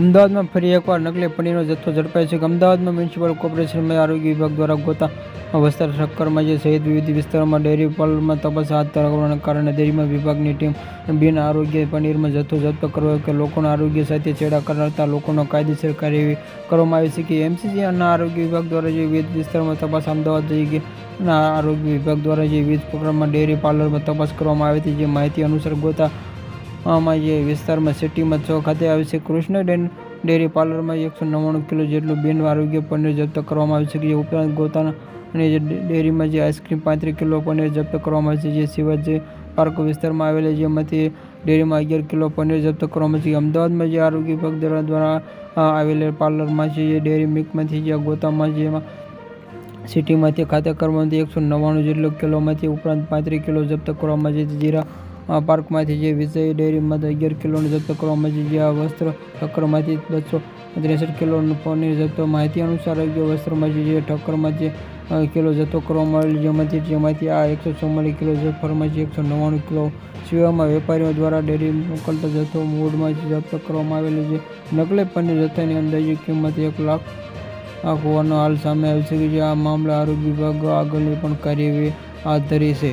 અમદાવાદમાં ફરી એકવાર નકલી પનીરનો જથ્થો ઝડપાય છે. અમદાવાદમાં મ્યુનિસિપલ કોર્પોરેશનમાં આરોગ્ય વિભાગ દ્વારા ગોતા વસ્ત્ર શક્કરમાં જે સહિત વિવિધ વિસ્તારોમાં ડેરી પાર્લરમાં તપાસ હાથ ધરવાના કારણે ડેરીમાં વિભાગની ટીમ બિન આરોગ્ય પનીરમાં જથ્થો જપ્ત કરવો કે લોકોના આરોગ્ય સાથે છેડા કરતા લોકોનો કાયદેસર કાર્યવાહી કરવામાં આવી છે કે અને આરોગ્ય વિભાગ દ્વારા જે વિવિધ વિસ્તારોમાં તપાસ અમદાવાદ જઈ આરોગ્ય વિભાગ દ્વારા જે વિવિધ પ્રોગ્રામમાં ડેરી પાર્લરમાં તપાસ કરવામાં આવી હતી. જે માહિતી અનુસાર ગોતા આમાં જે વિસ્તારમાં સિટીમાં છ ખાતે આવે છે કૃષ્ણ ડેન ડેરી પાર્લરમાં એકસો નવ્વાણું કિલો જેટલું બિન આરોગ્ય પનીર જપ્ત કરવામાં આવ્યું છે જે ઉપરાંત ગોતાના અને જે ડેરીમાં જે આઈસ્ક્રીમ પાંત્રીસ કિલો પનીર જપ્ત કરવામાં આવે છે, જે સિવાય જે પાર્ક વિસ્તારમાં આવેલા જેમાંથી ડેરીમાં અગિયાર કિલો પનીર જપ્ત કરવામાં આવે છે. અમદાવાદમાં જે આરોગ્ય વિભાગ દ્વારા આવેલા પાર્લરમાં છે, જે ડેરી મિલ્કમાંથી જે ગોતામાં જેમાં સિટીમાંથી ખાતે કરવામાંથી એકસો નવ્વાણું જેટલો કિલોમાંથી ઉપરાંત પાંત્રીસ કિલો જપ્ત કરવામાં આવે છે. જીરા પાર્કમાંથી જે વિજય ડેરીમાં અગિયાર કિલોનું જપ્ત કરવામાં આવે છે આ વસ્ત્ર ઠક્કરમાંથી બસો ત્રેસઠ કિલોનું પનીર જપ્ત માહિતી અનુસાર આરોગ્ય વસ્ત્રમાંથી જે ઠક્કરમાં જે કિલો જથ્થો કરવામાં આવેલ જેમાંથી જેમાંથી આ એકસો ચુમ્માલીસ કિલો જફરમાંથી એકસો નવ્વાણું કિલો સિવાયમાં વેપારીઓ દ્વારા ડેરી મોકલતો જથ્થો મૂળમાં જપ્ત કરવામાં આવેલી છે. નકલી પનીર જથ્થાની અંદાજે કિંમત એક લાખ હોવાનો હાલ સામે આવ્યો છે જે આ મામલે આરોગ્ય વિભાગ આગળની પણ કાર્યવાહી હાથ ધરી છે.